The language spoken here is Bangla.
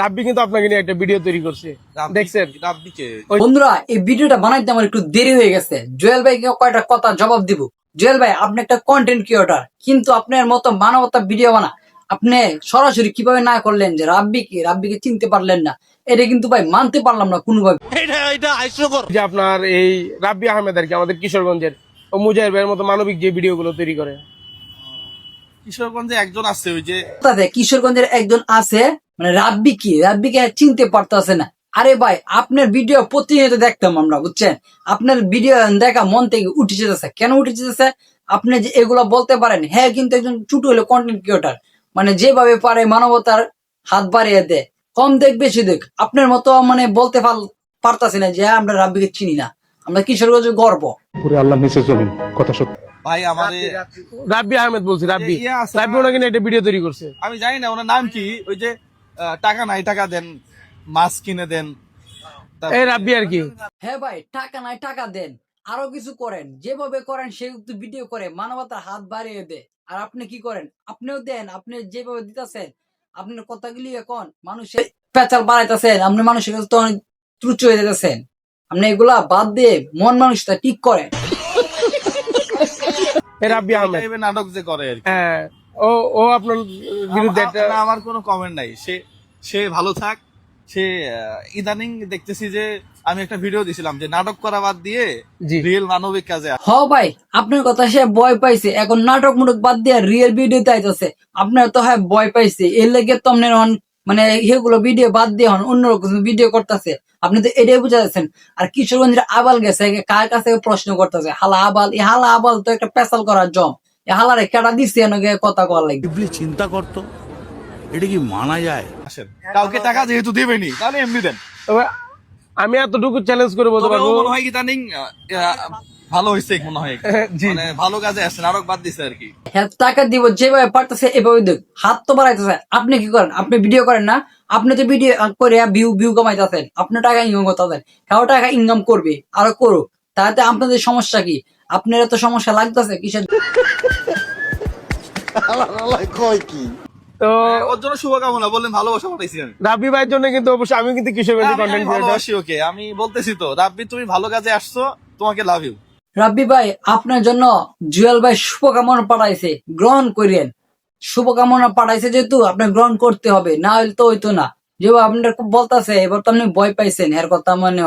রাব্বি কিন্তু আপনাকে নিয়ে একটা ভিডিও তৈরি করছে। দেখছেন? বন্ধুরা এই ভিডিওটা বানাইতে আমার একটু দেরি হয়ে গেছে। জুয়েল কয়টা কথা জবাব দিব? জুয়েল ভাই আপনি একটা কন্টেন্ট ক্রিয়েটর কিন্তু আপনার মতো মানবতা ভিডিও বানা। আপনি সরাসরি কীভাবে না করলেন যে রাব্বিকে রাব্বিকে চিনতে পারলেন না এটা কিন্তু ভাই মানতে পারলাম না কোনোভাবে। যে আপনার এই রাব্বি আহমেদ আর কি আমাদের কিশোরগঞ্জের ও মুজাহির ভাইয়ের মতো মানবিক যে ভিডিওগুলো তৈরি করে। কিশোরগঞ্জে একজন আছে ওই যে কিশোরগঞ্জের একজন আছে মানে রাব্বি কি? রাব্বিকে চিনতে পারতেছে না। আরে ভাই আপনার ভিডিও প্রতিনিয়ত দেখতাম আমরা বুঝছেন? আপনার ভিডিও দেখা মন থেকে উঠে যেতেছে। কেন উঠে যেতেছে? আপনি যে এগুলা বলতে পারেন হ্যাঁ কিন্তু একজন ছোট হলো কন্টেন্ট ক্রিয়েটার মানে যেভাবে পারে মানবতার হাত বাড়িয়ে দেয়। কম দেখ বেশি দেখ। আপনার মতো মানে বলতে পার- পারতাছি না যে হ্যাঁ, আমরা রাব্বিকে চিনি না। আমরা কিশোরগঞ্জের গর্ব? পুরে আল্লাহ নিচে চলুন কথা সত্য ভাই আমাদের রাব্বি আহমেদ বলছি রাব্বি। ইয়ে রাব্বি ওনাকে একটা ভিডিও তৈরি করছে। আমি জানি না ওনার নাম কি? ওই যে টাকা নাই টাকা দেন মাছ কিনে দেন। এই রাব্বি আর কি। হ্যাঁ ভাই টাকা নাই টাকা দেন। আরও কিছু করেন। যেভাবে করেন সে তো ভিডিও করে মানবতার হাত বাড়িয়ে দেয়। আর আপনি কি করেন? আপনিও দেন আপনি যেভাবে দিতেছেন আপনার কথাগুলি এখন মানুষের পেঁচাল বাড়াইতেছেন আপনি মানুষের কাছে তখন ত্রুচ হয়ে যেতেছেন আপনি এগুলা বাদ দিয়ে মন মানুষটা ঠিক করেন। রাব্বি আহমেদ। নাটক যে করে আর হ্যাঁ। ও ও আপনার বিরুদ্ধে একটা আমার কোনো কমেন্ট নাই। সে সে ভালো থাক। সে ইদানিং দেখতেছি যে আমি একটা ভিডিও দিছিলাম যে নাটক করা বাদ দিয়ে রিয়েল মানবিক কাজে হ ভাই আপনার কথা সে ভয় পাইছে। এখন নাটক মুটক বাদ দিয়ে রিয়েল আইতেছে। আপনার তো হ্যাঁ ভয় পাইছে। এর লেগে তো আপনার হন মানে সেগুলো ভিডিও বাদ দিয়ে হন অন্যরকম ভিডিও করতেছে। আপনি তো এটাই বুঝা যাচ্ছেন। আর কিশোরগঞ্জের আবাল গেছে কার কাছে প্রশ্ন করতেছে? হালা আবাল এই হালা আবাল তো একটা পেশাল করার জম। হালারে কেটা দিচ্ছে এনাকে কথা কওয়ার লাগে? চিন্তা করতো। এটা কি মানা যায়? আসেন। কাউকে টাকা যেহেতু দেবেনি তাহলে এমনি দেন। তবে আমি এতটুকু চ্যালেঞ্জ করে বলতে পারব মনে হয় ইদানিং আহ, ভালো হয়েছে মনে হয়। জি। মানে ভালো কাজে আসছে নাটক বাদ দিছে আর কি। হ্যাঁ টাকা দিব যেভাবে পারতেছে এভাবে দেখ হাত তো বাড়াইতেছে। আপনি কি করেন? আপনি ভিডিও করেন না? আপনি তো ভিডিও করে ভিউ ভিউ কামাইতেছেন। আপনি টাকা ইনকাম করতেছেন। কেউ টাকা ইনকাম করবে আরও করুক। তাতে আপনাদের সমস্যা কি? আপনার তো সমস্যা লাগতেছে কিসের তো ওর জন্য শুভকামনা বললেন ভালোবাসা পাঠাইছি আমি। রাব্বি ভাইয়ের জন্য কিন্তু অবশ্যই আমি কিন্তু কিশোরগঞ্জের আমি- আমি কন্টেন্ট ভালোবাসি ওকে আমি বলতেছি তো রাব্বি তুমি ভালো কাজে আসছো তোমাকে লাভ ইউ রাব্বি ভাই আপনার জন্য জুয়েল ভাই শুভকামনা পাঠাইছে গ্রহণ শুভকামনা পাঠাইছে যেহেতু আপনার গ্রহণ করতে হবে না হলে তো হইতো না। যেভাবে আপনার খুব বলতেছে এবার তো আপনি ভয় পাইছেন এর কথা মানে